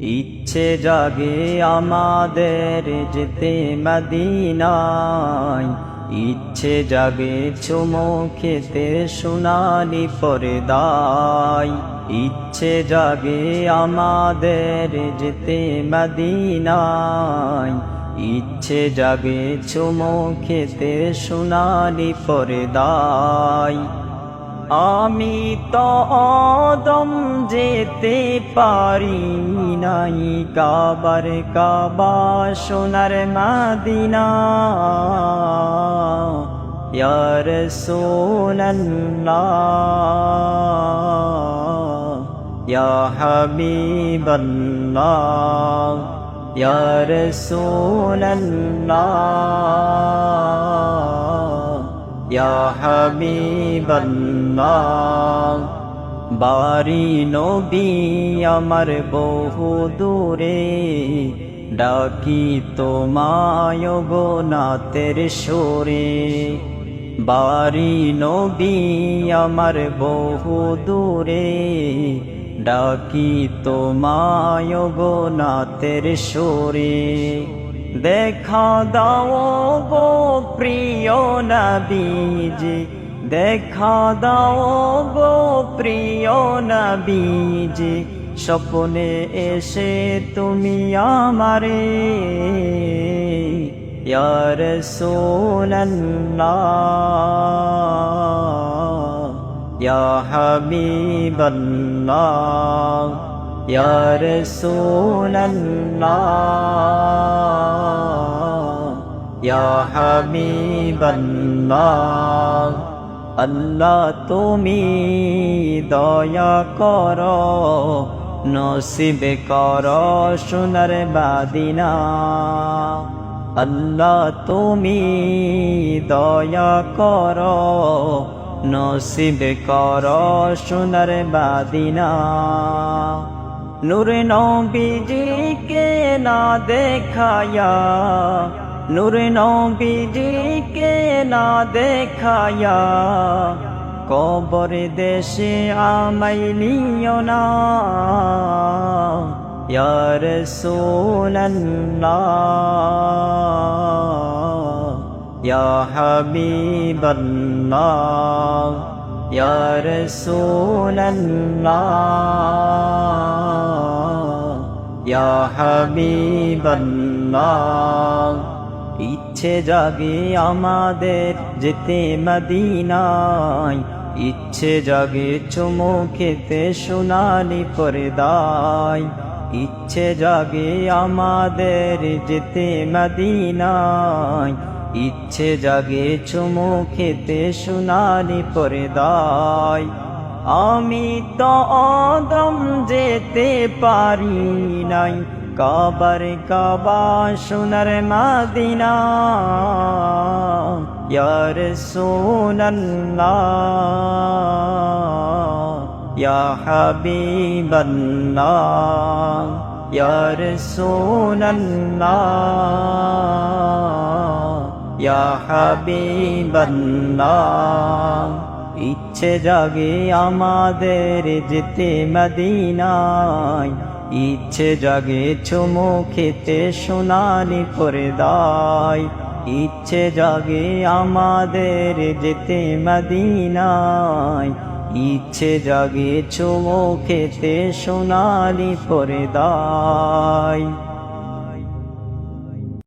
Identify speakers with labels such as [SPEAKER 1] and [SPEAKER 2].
[SPEAKER 1] ইচ্ছে জাগে আমাদের যেতে মদিনায়। ইচ্ছে জাগে চুমো খেতে সোনালি দায় ইচ্ছে জাগে আমাদের যেতে মদিনায়। ইচ্ছে জাগে চুমো খেতে সোনালি দায় আমি তো অদম যেতে পারি নাই। কাবার কাবা সোনার মাদিনা। ইয়ার সোনাল্লাহ ইয়া হাবিবাল্লাহ। ইয়া রাসূলাল্লাহ ইয়া হাবিবাল্লাহ বাড়ি নবী আমার বহু দূরে ডাকি তোমায় গো নাতের সুরে বাড়ি নবী আমার বহু দূরে ডাকি তোমায় গো নাতের সুরে। দেখা দাও গো প্রিয় নবীজি, দেখা দাও গো প্রিয় নবীজি, স্বপ্নে এসে তুমি আমারে। ইয়ার সোনাল্লাহ ইয়া হাবিবাল্লাহ ইয়া রাসূলাল্লাহ ইয়া হাবিবাল্লাহ আল্লাহ তুমি দয়া কর নসিবে কর সোনার বাদিনা আল্লাহ তুমি দয়া কর নসিবে কর সোনার বাদিনা। নূর নবীজিকে না দেখায়া, নূর নবীজিকে না দেখায়া, কবর দেশে আমাইলিও না। ইয়ার সোনাল্লাহ ইয়া হাবিবাল্লাহ ইয়া রাসূলাল্লাহ ইয়া হাবিবাল্লাহ ইচ্ছে জাগে আমাদের যেতে মদিনায়। ইচ্ছে জাগে চুমো খেতে সোনালি করে দায় ইচ্ছে জাগে আমাদের যেতে মদিনায়। ইচ্ছে জাগে চুমো খেতে সোনালি করে দায় আমি তো অদম যেতে পারি নাই, কাবার কাবা সোনার মাদিনা। ইয়ার সোনাল্লাহ, ইয়া হাবিবাল্লাহ, ইয়ার সোনাল্লাহ। হাবিবাল্লাহ, ইচ্ছে জাগে আমাদের যেতে মদিনায়। ইচ্ছে জাগে চুমো খেতে সোনালি করে দায় ইচ্ছে জাগে আমাদের যেতে মদিনায়। ইচ্ছে জাগে চুমো খেতে সোনালি করে দায়